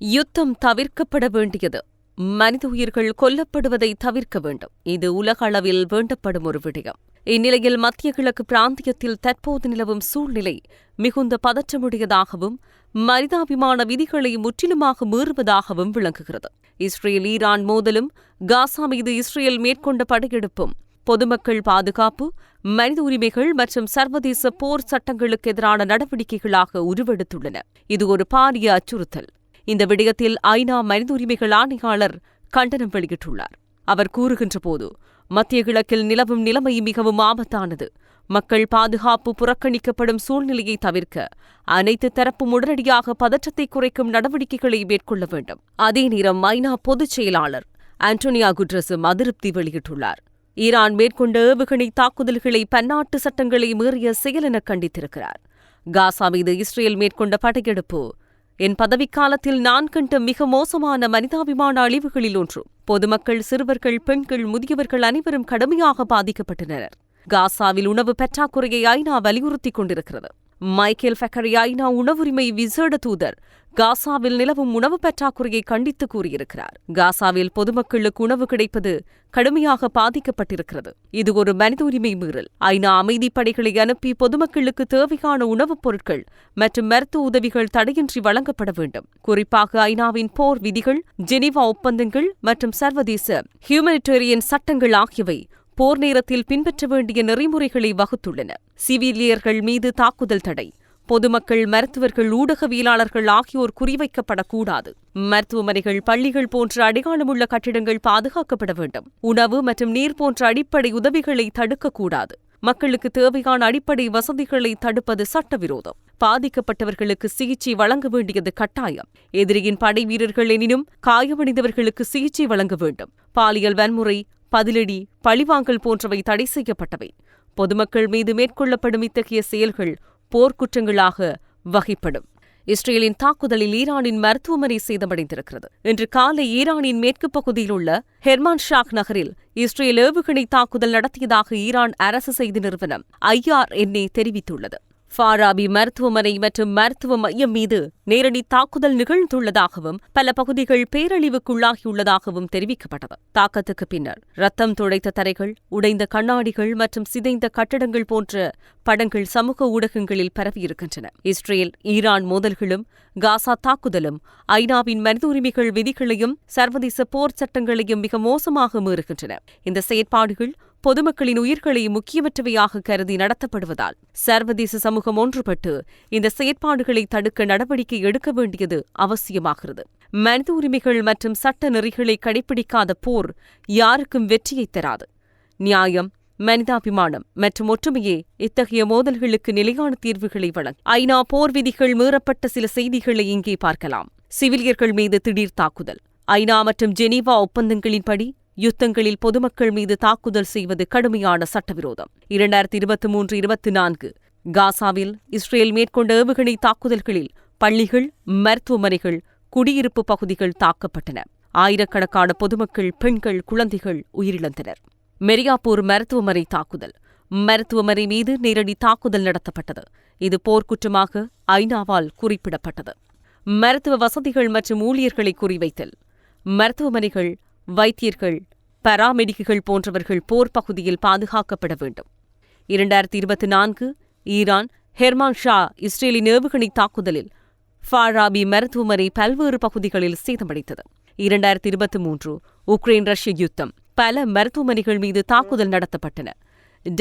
யுத்தம் தவிர்க்கப்பட வேண்டியது. மனித உயிர்கள் கொல்லப்படுவதை தவிர்க்க வேண்டும். இது உலக அளவில் வேண்டப்படும் ஒரு விடயம். இந்நிலையில் மத்திய கிழக்கு பிராந்தியத்தில் தற்போது நிலவும் சூழ்நிலை மிகுந்த பதற்றமுடையதாகவும் மனிதாபிமான விதிகளை முற்றிலுமாக மீறுவதாகவும் விளங்குகிறது. இஸ்ரேல் ஈரான் மோதலும் காசா மீது இஸ்ரேல் மேற்கொண்ட படையெடுப்பும் பொதுமக்கள் பாதுகாப்பு மனித உரிமைகள் மற்றும் சர்வதேச போர் சட்டங்களுக்கு எதிரான நடவடிக்கைகளாக உருவெடுத்துள்ளன. இது ஒரு பாரிய அச்சுறுத்தல். இந்த விடயத்தில் ஐநா மனித உரிமைகள் ஆணையாளர் கண்டனம் வெளியிட்டுள்ளார். அவர் கூறுகின்ற போது மத்திய கிழக்கில் நிலவும் நிலைமை மிகவும் ஆபத்தானது. மக்கள் பாதுகாப்பு புறக்கணிக்கப்படும் சூழ்நிலையை தவிர்க்க அனைத்து தரப்பும் உடனடியாக பதற்றத்தை குறைக்கும் நடவடிக்கைகளை மேற்கொள்ள வேண்டும். அதே நேரம் ஐநா பொதுச் செயலாளர் ஆண்டோனியா குட்ரஸும் அதிருப்தி வெளியிட்டுள்ளார். ஈரான் மேற்கொண்ட ஏவுகணை தாக்குதல்களை பன்னாட்டு சட்டங்களை மீறிய செயல் என கண்டித்திருக்கிறார். காசா மீது இஸ்ரேல் மேற்கொண்ட படையெடுப்பு என் பதவிக்காலத்தில் நான் கண்ட மிக மோசமான மனிதாபிமான அழிவுகளில் ஒன்று. பொதுமக்கள் சிறுவர்கள் பெண்கள் முதியவர்கள் அனைவரும் கடுமையாக பாதிக்கப்பட்டனர் காசாவில் உணவு பற்றாக்குறையை ஐநா வலியுறுத்திக் கொண்டிருக்கிறது. மைக்கேல் ஃபெக்கரி ஐநா உணவுரிமை விசேட தூதர். காசாவில் நிலவும் உணவு பற்றாக்குறையை கண்டித்து கூறியிருக்கிறார். காசாவில் பொதுமக்களுக்கு உணவு கிடைப்பது கடுமையாக பாதிக்கப்பட்டிருக்கிறது. இது ஒரு மனித உரிமை மீறல். ஐநா அமைதி படைகளை அனுப்பி பொதுமக்களுக்கு தேவையான உணவுப் பொருட்கள் மற்றும் மருத்துவ உதவிகள் தடையின்றி வழங்கப்பட வேண்டும். குறிப்பாக ஐநாவின் போர் விதிகள் ஜெனீவா ஒப்பந்தங்கள் மற்றும் சர்வதேச ஹியூமனிடேரியன் சட்டங்கள் ஆகியவை போர் நேரத்தில் பின்பற்ற வேண்டிய நெறிமுறைகளை வகுத்துள்ளன. சிவிலியர்கள் மீது தாக்குதல் தடை. பொதுமக்கள் மருத்துவர்கள் ஊடகவியலாளர்கள் ஆகியோர் குறிவைக்கப்படக்கூடாது. மருத்துவமனைகள் பள்ளிகள் போன்ற அடையாளமுள்ள கட்டிடங்கள் பாதுகாக்கப்பட வேண்டும். உணவு மற்றும் நீர் போன்ற அடிப்படை உதவிகளை தடுக்கக்கூடாது. மக்களுக்கு தேவையான அடிப்படை வசதிகளை தடுப்பது சட்டவிரோதம். பாதிக்கப்பட்டவர்களுக்கு சிகிச்சை வழங்க வேண்டியது கட்டாயம். எதிரியின் படை வீரர்கள் எனினும் காயமடைந்தவர்களுக்கு சிகிச்சை வழங்க வேண்டும். பாலியல் வன்முறை பதிலடி பழிவாங்கல் போன்றவை தடை செய்யப்பட்டவை. பொதுமக்கள் மீது மேற்கொள்ளப்படும் இத்தகைய செயல்கள் போர்க்குற்றங்களாக வகைப்படும். இஸ்ரேலின் தாக்குதலில் ஈரானின் மருத்துவமனை சேதமடைந்திருக்கிறது. இன்று காலை ஈரானின் மேற்கு பகுதியில் உள்ள ஹெர்மான் ஷாக் நகரில் இஸ்ரேல் ஏவுகணை தாக்குதல் நடத்தியதாக ஈரான் அரசு செய்தி நிறுவனம் ஐஆர்என்ஏ தெரிவித்துள்ளது. ஃபாராபி மருத்துவமனை மற்றும் மருத்துவ மையம் மீது நேரடி தாக்குதல் நிகழ்ந்துள்ளதாகவும் பல பகுதிகள் பேரழிவுக்குள்ளாகியுள்ளதாகவும் தெரிவிக்கப்பட்டது. தாக்கத்துக்கு பின்னர் ரத்தம் துடைத்த தரைகள் உடைந்த கண்ணாடிகள் மற்றும் சிதைந்த கட்டடங்கள் போன்ற படங்கள் சமூக ஊடகங்களில் பரவியிருக்கின்றன. இஸ்ரேல் ஈரான் மோதல்களும் காசா தாக்குதலும் ஐநாவின் மனித உரிமைகள் விதிகளையும் சர்வதேச போர் சட்டங்களையும் மிக மோசமாக மீறுகின்றன. இந்த செயற்பாடுகள் பொதுமக்களின் உயிர்களை முக்கியமற்றவையாக கருதி நடத்தப்படுவதால் சர்வதேச சமூகம் ஒன்றுபட்டு இந்த செயற்பாடுகளை தடுக்க நடவடிக்கை எடுக்க வேண்டியது அவசியமாகிறது. மனித உரிமைகள் மற்றும் சட்ட நெறிகளை கடைபிடிக்காத போர் யாருக்கும் வெற்றியை தராது. நியாயம் மனிதாபிமானம் மற்றும் ஒற்றுமையே இத்தகைய மோதல்களுக்கு நிலையான தீர்வுகளை வழங்கும். ஐநா போர் விதிகள் மீறப்பட்ட சில செய்திகளை இங்கே பார்க்கலாம். சிவிலியர்கள் மீது திடீர் தாக்குதல். ஐநா மற்றும் ஜெனீவா ஒப்பந்தங்களின்படி யுத்தங்களில் பொதுமக்கள் மீது தாக்குதல் செய்வது கடுமையான சட்டவிரோதம். இரண்டாயிரத்தி இருபத்தி மூன்று இருபத்தி நான்கு காசாவில் இஸ்ரேல் மேற்கொண்ட ஏவுகணை தாக்குதல்களில் பள்ளிகள் மருத்துவமனைகள் குடியிருப்பு பகுதிகள் தாக்கப்பட்டன. ஆயிரக்கணக்கான பொதுமக்கள் பெண்கள் குழந்தைகள் உயிரிழந்தனர். மெரியாப்பூர் மருத்துவமனை தாக்குதல். மருத்துவமனை மீது நேரடி தாக்குதல் நடத்தப்பட்டது. இது போர்க்குற்றமாக ஐநாவால் குறிப்பிடப்பட்டது. மருத்துவ வசதிகள் மற்றும் ஊழியர்களை குறிவைத்தல். மருத்துவமனைகள் வைத்தியர்கள் பராமெடிக்குகள் போன்றவர்கள் போர் பகுதியில் பாதுகாக்கப்பட வேண்டும். இரண்டாயிரத்தி இருபத்தி நான்கு ஈரான் ஹெர்மான் ஷா இஸ்ரேலின் ஏவுகணை தாக்குதலில் ஃபாராபி மருத்துவமனை பல்வேறு பகுதிகளில் சேதமடைத்தது இரண்டாயிரத்தி இருபத்தி மூன்று உக்ரைன் ரஷ்ய யுத்தம் பல மருத்துவமனைகள் மீது தாக்குதல் நடத்தப்பட்டன.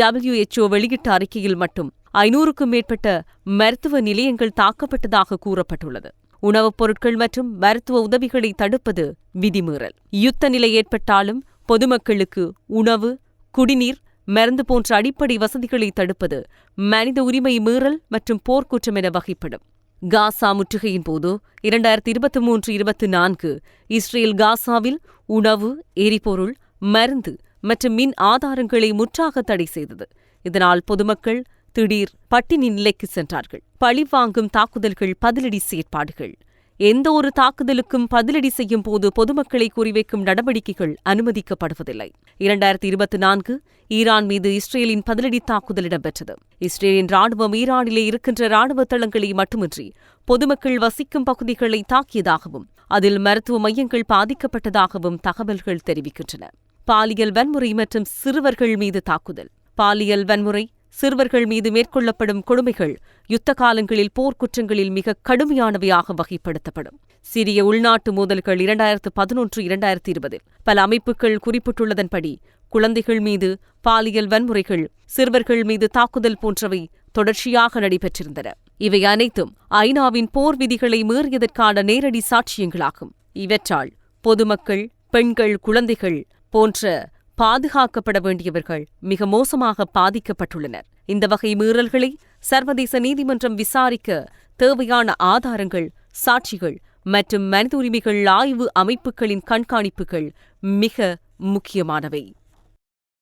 டபிள்யூஎச்ஓ வெளியிட்ட அறிக்கையில் மட்டும் ஐநூறுக்கும் மேற்பட்ட மருத்துவ நிலையங்கள் தாக்கப்பட்டதாக கூறப்பட்டுள்ளது. உணவுப் பொருட்கள் மற்றும் மருத்துவ உதவிகளை தடுப்பது விதிமீறல். யுத்த நிலை ஏற்பட்டாலும் பொதுமக்களுக்கு உணவு குடிநீர் மருந்து போன்ற அடிப்படை வசதிகளை தடுப்பது மனித உரிமை மீறல் மற்றும் போர்க்குற்றம் என வகைப்படும். காசா முற்றுகையின் போது இரண்டாயிரத்தி இருபத்தி மூன்று இருபத்தி நான்கு இஸ்ரேல் காசாவில் உணவு எரிபொருள் மருந்து மற்றும் மின் ஆதாரங்களை முற்றாக தடை செய்தது. இதனால் பொதுமக்கள் திடீர் பட்டினி நிலைக்கு சென்றார்கள். பழிவாங்கும் தாக்குதல்கள் பதிலடி செயற்பாடுகள். எந்த ஒரு தாக்குதலுக்கும் பதிலடி செய்யும் போது பொதுமக்களை குறிவைக்கும் நடவடிக்கைகள் அனுமதிக்கப்படுவதில்லை. இரண்டாயிரத்தி இருபத்தி நான்கு ஈரான் மீது இஸ்ரேலின் பதிலடி தாக்குதல் இடம்பெற்றது. இஸ்ரேலின் ராணுவம் ஈரானிலே இருக்கின்ற ராணுவ தளங்களை மட்டுமின்றி பொதுமக்கள் வசிக்கும் பகுதிகளை தாக்கியதாகவும் அதில் மருத்துவ மையங்கள் பாதிக்கப்பட்டதாகவும் தகவல்கள் தெரிவிக்கின்றன. பாலியல் வன்முறை மற்றும் சிறுவர்கள் மீது தாக்குதல். பாலியல் வன்முறை சிறுவர்கள் மீது மேற்கொள்ளப்படும் கொடுமைகள் யுத்த காலங்களில் போர்க்குற்றங்களில் மிக கடுமையானவையாக வகைப்படுத்தப்படும். சிறிய உள்நாட்டு மோதல்கள் இரண்டாயிரத்து பதினொன்று இரண்டாயிரத்து இருபதில் பல அமைப்புகள் குறிப்பிட்டுள்ளதன்படி குழந்தைகள் மீது பாலியல் வன்முறைகள் சிறுவர்கள் மீது தாக்குதல் போன்றவை தொடர்ச்சியாக நடைபெற்றிருந்தன. இவை அனைத்தும் ஐநாவின் போர் விதிகளை மீறியதற்கான நேரடி சாட்சியங்களாகும். இவற்றால் பொதுமக்கள் பெண்கள் குழந்தைகள் போன்ற பாதுகாக்கப்பட வேண்டியவர்கள் மிக மோசமாக பாதிக்கப்பட்டுள்ளனர். இந்த வகை மீறல்களை சர்வதேச நீதிமன்றம் விசாரிக்க தேவையான ஆதாரங்கள் சாட்சிகள் மற்றும் மனித உரிமைகள் ஆய்வு அமைப்புகளின் கண்காணிப்புகள் மிக முக்கியமானவை.